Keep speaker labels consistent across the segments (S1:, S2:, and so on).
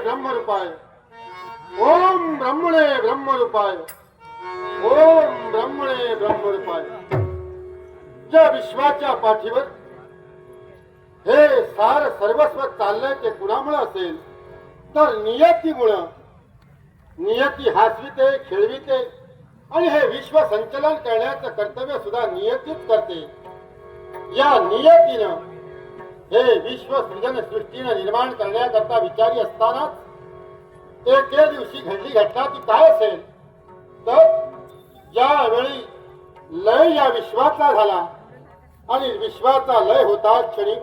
S1: ब्रह्मरूपाय। ओम ब्रह्मणे ब्रह्मरूपाय। ओम ब्रह्मणे ब्रह्मरूपाय। ज्या विश्वाच्या पाठीवर। हे सार सर्वस्व चाललंय ते कुणामुळे असेल? तर नियतीमुळं नियती हसविते खेळविते. आणि हे विश्व संचलन करण्याचं कर्तव्य सुद्धा नियतीच करते. या नियतीनं हे विश्व सृजन सृष्टीनं निर्माण करण्याकरता विचारी असतानाच एके दिवशी घडली घटना ती काय असेल? तर ज्यावेळी लय या विश्वाचा झाला. आणि विश्वाचा लय होता क्षणी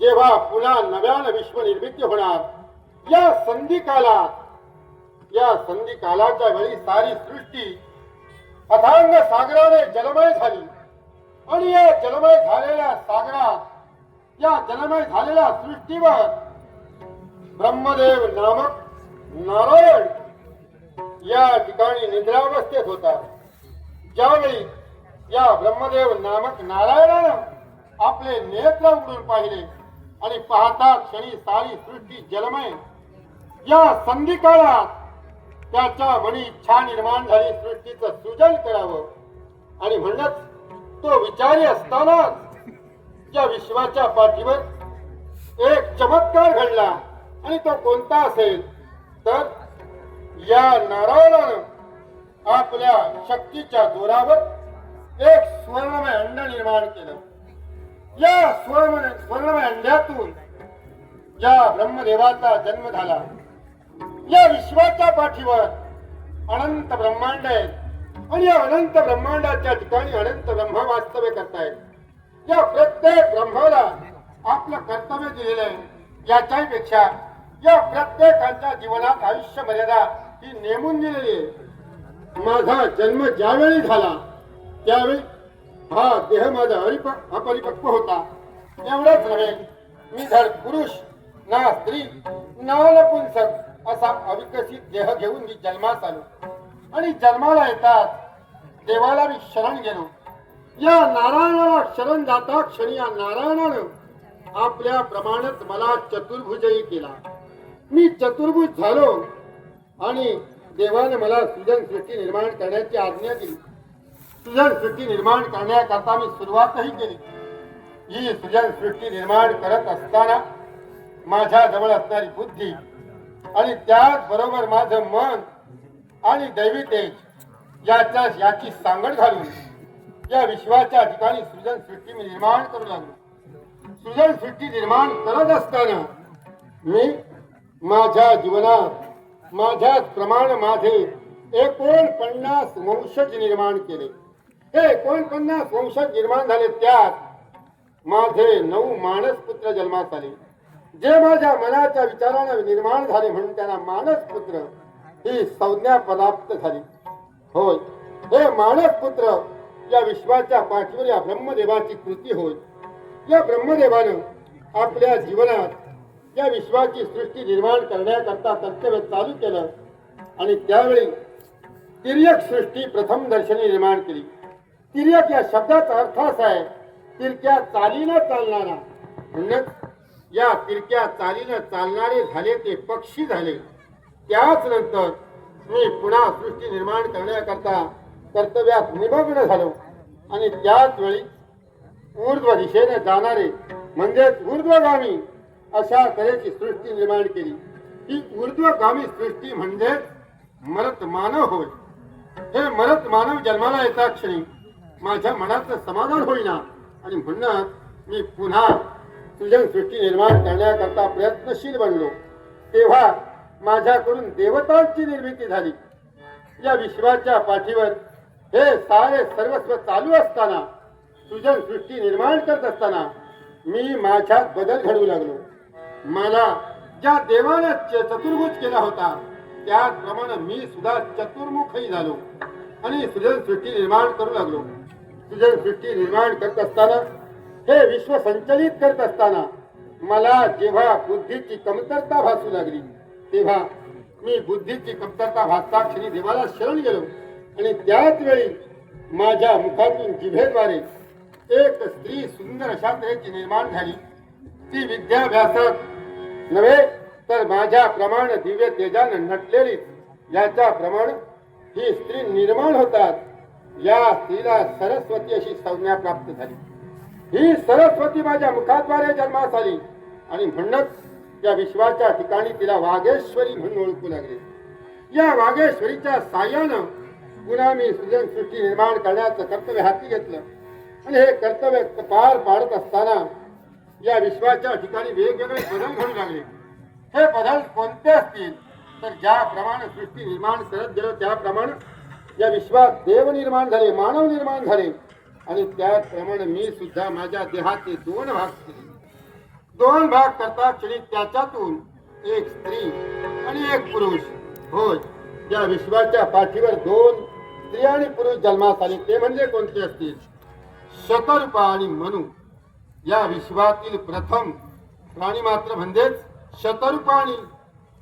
S1: जेव्हा पुन्हा नव्यानं विश्व निर्मिती होणार. या संधी कालात या संधी कालाच्या वेळी सारी सृष्टी अथांग सागराने जलमय झाली. आणि या जलमय झालेल्या सागरात या जलमय झालेल्या सृष्टीवर ब्रह्मदेव नामक नारायण या ठिकाणी निद्रावस्थेत होता. ज्यावेळी या ब्रह्मदेव नामक नारायणानं आपले नेत्र उघडून पाहिले आणि पाहता क्षणी सारी सृष्टी जलमय. या संधी काळात त्याच्या मनी इच्छा निर्माण झाली सृष्टीचं सृजन करावं. आणि म्हणूनच तो विचारी असतानाच या विश्वाच्या पाठीवर एक चमत्कार घडला. आणि तो कोणता असेल? तर या नारायणानं आपल्या शक्तीच्या जोरावर एक स्वर्णमय अंड निर्माण केलं. या स्वर्ण स्वर्णमय अंड्यातून या ब्रह्मदेवाचा जन्म झाला या विश्वाच्या पाठीवर अनंत ब्रह्मांड आहेत. आणि या अनंत ब्रह्मांडाच्या ठिकाणी अनंत ब्रह्म वास्तव्य करतायत. या प्रत्येक ब्रह्माला आपलं कर्तव्य दिलेलं आहे. याच्याही पेक्षा या प्रत्येकाच्या जीवनात आयुष्य मर्यादा ही नेमून दिलेली आहे. माझा जन्म ज्यावेळी झाला त्यावेळी हा देह माझा अरिप अपरिपक्व होता. एवढंच नव्हे मी धर पुरुष ना स्त्री ना नपुंसक असा अविकसित देह घेऊन मी जन्मास आलो. आणि जन्माला येतात देवाला मी शरण गेलो. या नारायणाला शरण जाता क्षणी या नारायणानं आपल्या प्रमाणच मला चतुर्भुजही केला. मी चतुर्भुज झालो आणि देवाने मला सृजन सृष्टी निर्माण करण्याची आज्ञा दिली. सृजन सृष्टी निर्माण करण्याकरता मी सुरुवातही केली. ही सृजन सृष्टी निर्माण करत असताना माझ्या जवळ असणारी बुद्धी आणि त्याच बरोबर माझं मन आणि दैवी तेज याच्या याची सांगड घालून या विश्वाच्या ठिकाणी सृजन सृष्टी मी निर्माण करू लागलो. सृजन सृष्टी निर्माण करत असताना मी माझ्या जीवनात माझ्याच प्रमाण माझे एकोणपन्नास वंशज निर्माण केले. हे एकोणपन्नास वंशज निर्माण झाले त्यात माझे नऊ मानस पुत्र जन्मात आले. जे माझ्या मनाच्या विचारानं निर्माण झाले म्हणून त्यांना मानस पुत्र ही संज्ञा प्राप्त झाली. होय. हे मानस पुत्र या विश्वाच्या पाठीवर या ब्रह्मदेवाची कृती होय. या ब्रह्मदेवानं आपल्या जीवनात या विश्वाची सृष्टी निर्माण करण्याकरता कर्तव्य चालू केलं आणि त्यावेळी तिर्यक सृष्टी प्रथम दर्शनी निर्माण केली. तिर्यक या शब्दाचा अर्थ असा आहे तिरक्या चालीनं चालणारा म्हणूनच या तिरक्या चालीनं चालणारे झाले ते पक्षी झाले. त्याच नंतर मी पुन्हा सृष्टी निर्माण करण्याकरता कर्तव्यात निमग्न झालो. आणि त्याच वेळी ऊर्ध्व दिशेने जाणारे म्हणजेच ऊर्ध्वगामी अशा तऱ्हेची सृष्टी निर्माण केली. ही ऊर्ध्वगामी सृष्टी म्हणजेच मरत मानव होय. हे मरत मानव जन्माला येता क्षणी माझ्या मनाचं समाधान होईना आणि म्हणूनच मी पुन्हा सृष्टी निर्माण करण्याकरता प्रयत्नशील बनलो. तेव्हा माझ्याकडून देवतांची निर्मिती झाली. या विश्वाच्या पाठीवर हे सारे सर्वस्व चालू असताना सृजनसृष्टी निर्माण करत असताना मी माझ्यात बदल घडवू लागलो. मला ज्या देवाने च- चतुर्भुज केला होता त्याचप्रमाणे मी सुद्धा चतुर्मुखही झालो आणि सृजन सृष्टी निर्माण करू लागलो. सृजन सृष्टी निर्माण करत असताना हे विश्व संचलित करत असताना मला जेव्हा बुद्धीची कमतरता भासू लागली तेव्हा मी बुद्धीची कमतरता भासताक्षणी देवाला शरण गेलो. आणि त्याच वेळी माझ्या मुखातून जिभेद्वारे एक स्त्री सुंदर अशा तऱ्हेची निर्माण झाली. ती विद्याभ्यासात नव्हे तर माझ्या प्रमाण दिव्य तेजानं नटलेली. याच्या प्रमाण ही स्त्री निर्माण होतात. या स्त्रीला सरस्वती अशी संज्ञा प्राप्त झाली. ही सरस्वती माझ्या मुखाद्वारे जन्मास आली आणि म्हणूनच या विश्वाच्या ठिकाणी तिला वाघेश्वरी म्हणून ओळखू लागले. या वाघेश्वरीच्या साह्यानं पुन्हा मी सृजनसृष्टी निर्माण करण्याचं कर्तव्य हाती घेतलं. आणि हे कर्तव्य पार पाडत असताना या विश्वाच्या ठिकाणी वेगवेगळे बदल घडू लागले. हे बदल कोणते असतील? तर ज्याप्रमाणे सृष्टी निर्माण करत गेलो त्याप्रमाणे या विश्वात देव निर्माण झाले मानव निर्माण झाले. आणि त्याप्रमाणे मी सुद्धा माझ्या देहाचे दोन भाग केले. दोन भाग करता क्षणी त्याच्यातून एक स्त्री आणि एक पुरुष. होय या विश्वाच्या पाठीवर दोन स्त्री आणि पुरुष जन्मास आले. ते म्हणजे कोणते असतील? शतरूपा आणि मनु. या विश्वातील प्रथम प्राणी मात्र म्हणजेच शतरूपा आणि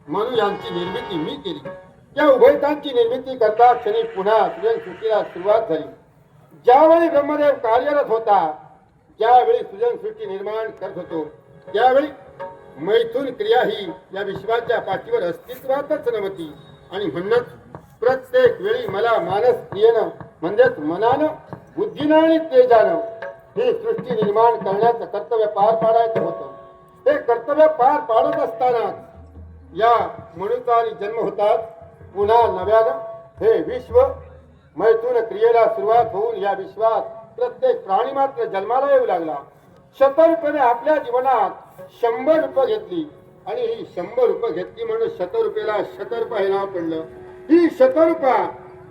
S1: मनू यांची निर्मिती मी केली. या उभयतांची निर्मिती करता क्षणी पुन्हा सुरुवात झाली. ज्यावेळी ब्रह्मदेव कार्यरत होता ज्यावेळी सृजनसृष्टी निर्माण करत होतो त्यावेळी मैथून क्रिया ही या विश्वाच्या पाठीवर अस्तित्वातच नव्हती. आणि म्हणूनच प्रत्येक वेळी मला मानस क्रियेनं म्हणजेच मनानं बुद्धीनं आणि तेजानं ही सृष्टी निर्माण करण्याचं कर्तव्य पार पाडायचं होतं. हे कर्तव्य पार पाडत असताना या मनुचा आणि जन्म होतात पुन्हा नव्यानं हे विश्व मैथून क्रियेला सुरुवात होऊन या विश्वात प्रत्येक प्राणी मात्र जन्माला येऊ लागला. शतरूपेने आपल्या जीवनात शंभर रूप घेतली आणि ही शंभर रूप घेतली म्हणून शतरूपेला शतरूप हे नाव पडलं. ही शतरूपा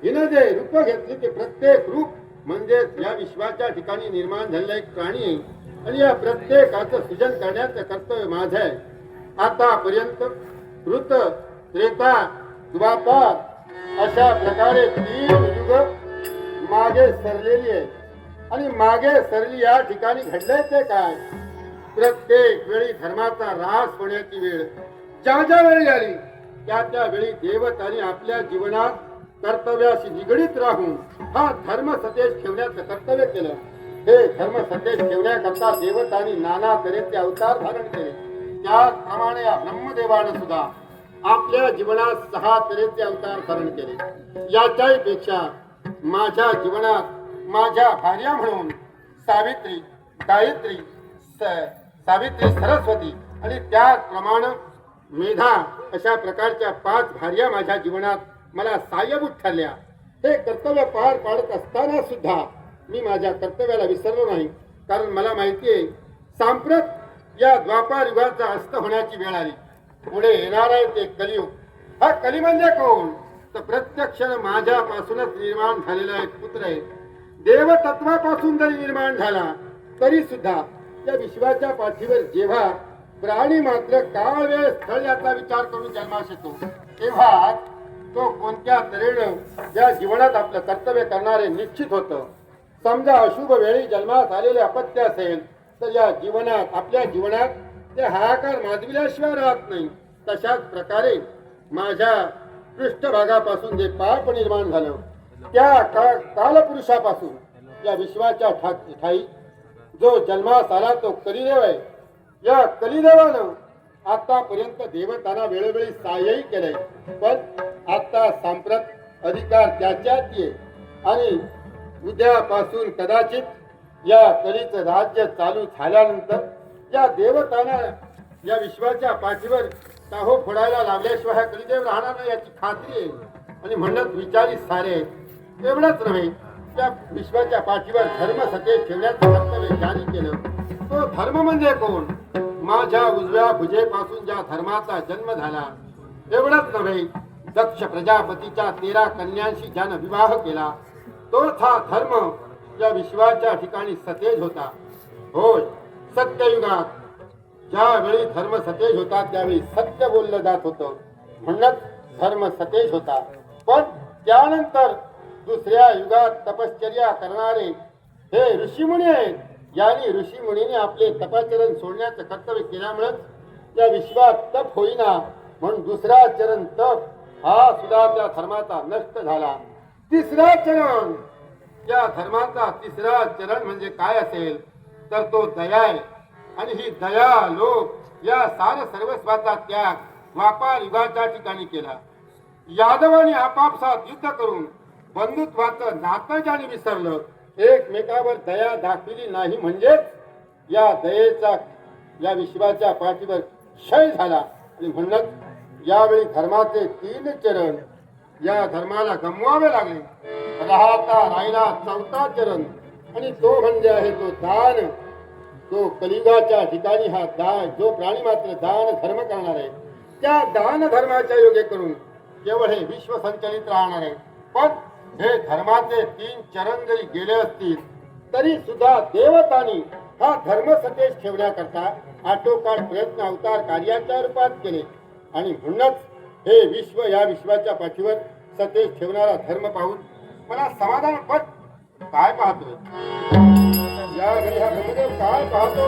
S1: हिनं जे रूप घेतली ते प्रत्येक रूप म्हणजेच या विश्वाच्या ठिकाणी निर्माण झालेला एक प्राणी आहे. आणि या प्रत्येकाचं सृजन करण्याचं कर्तव्य माझं आहे. आतापर्यंत ऋत त्रेता द्वापार अशा प्रकारे तीन युग मागे सरलेली आहे. आणि मागे सरली या ठिकाणी घडलंय ते काय? प्रत्येक वेळी धर्माचा ऱ्हास होण्याची वेळ. ज्या ज्या वेळी आली त्या त्या वेळी देवतांनी आपल्या जीवनात कर्तव्याशी निगडीत राहून हा धर्म सतेज ठेवण्याचं कर्तव्य केलं. हे धर्म सतेज ठेवण्याकरता देवतांनी नाना तऱ्हेचे अवतार धारण केले. त्याचप्रमाणे या ब्रह्मदेवानं सुद्धा आपल्या जीवनात सहा तऱ्हेचे अवतार धारण केले. याच्याही पेक्षा माझ्या जीवनात माझ्या भार्या म्हणून सावित्री गायत्री स- सावित्री सरस्वती आणि त्याचप्रमाणे मेधा अशा प्रकारच्या पाच भार्या माझ्या जीवनात मला सायभूत ठरल्या. हे कर्तव्य पार पाडत असताना सुद्धा मी माझ्या कर्तव्याला विसरलो नाही. कारण मला माहिती आहे सांप्रत या द्वापार युगाचा अस्त होण्याची वेळ आली. पुढे येणार आहे ते कलियुग. हा कली म्हणजे कोण? तर प्रत्यक्ष माझ्यापासूनच निर्माण झालेला एक पुत्र आहे. देवतत्वापासून जरी निर्माण झाला तरी सुद्धा त्या विश्वाच्या पाठीवर जेव्हा प्राणी मात्र काळ वेळ स्थळ याचा विचार करून जन्मास येतो तेव्हा तो कोणत्या तऱ्हेनं ज्या जीवनात आपलं कर्तव्य करणारे निश्चित होतं. समजा अशुभ वेळी जन्मास आलेले अपत्य असेल तर या जीवनात आपल्या जीवनात ते हाहाकार माजविल्याशिवाय राहत नाही. तशाच प्रकारे माझ्या पृष्ठभागापासून जे पाप निर्माण झालं त्या कालपुरुषापासून या विश्वाच्या ठा ठाई जो जन्मास आला तो कलिदेव आहे या कलिदेवानं आतापर्यंत देवतांना वेळोवेळी सहाय्यही केलंय. पण आता सांप्रत अधिकार त्याच्यात ये आणि उद्यापासून कदाचित या कलीचं राज्य चालू झाल्यानंतर या देवताना या विश्वाच्या पाठीवर काहो फोडायला लावल्याशिवाय कलिदेव राहणार नाही याची खात्री आहे. आणि म्हणत विचारी सारे. एवढंच नव्हे त्या विश्वाच्या पाठीवर धर्म सतेज ठेवण्याचं कर्तव्य जारी केलं. तो धर्म म्हणजे कोण? माझ्या उजव्या भुजेपासून ज्या धर्माचा जन्म झाला एवढंच नव्हे दक्ष प्रजापतीच्या तेरा कन्यांशी ज्यानं विवाह केला तोच हा धर्म या विश्वाच्या ठिकाणी सतेज होता. होय सत्ययुगात ज्यावेळी धर्म सतेज होता त्यावेळी सत्य बोललं जात होतं. म्हणूनच धर्म सतेज होता. पण त्यानंतर दुसऱ्या युगात तपश्चर्या करणारे हे ऋषीमुनी आहेत. यांनी ऋषीमुनीने आपले तपाचरण सोडण्याचं कर्तव्य केल्यामुळेच त्या विश्वात तप होईना. म्हणून दुसरा चरण तप हा सुद्धा त्या धर्माचा नष्ट झाला. तिसरा चरण या धर्माचा तिसरा चरण म्हणजे काय असेल? तर तो दया आहे आणि ही दया लोक या सार सर्वस्वाचा त्याग व्यापार युगाच्या ठिकाणी केला. यादवाने आपापसात युद्ध करून बंधुत्वाचं नातं ज्याने विसरलं एकमेकावर दया दाखविली नाही म्हणजेच या दयेचा या विश्वाच्या पाठीवर क्षय झाला. आणि म्हणत यावेळी धर्माचे तीन चरण या धर्माला गमवावे लागले. राहता राहिला चौथा चरण. आणि तो म्हणजे आहे तो दान. जो कलिगाच्या ठिकाणी हा दान जो प्राणी मात्र दान धर्म करणार आहे. त्या दान धर्माच्या योगे करून केवळ हे विश्व संचलित राहणार आहे. पण हे धर्माचे तीन चरण जरी गेले असतील तरी सुद्धा देवतानी हा धर्म सतेज ठेवण्याकरता आटोकाट प्रयत्न अवतार कार्याच्या रूपात केले. आणि म्हणूनच हे विश्व या विश्वाच्या पाठीवर सतेज ठेवणारा धर्म पाहून मला समाधान पट काय पाहतो या घरी हा ब्रह्मदेव काय पाहतो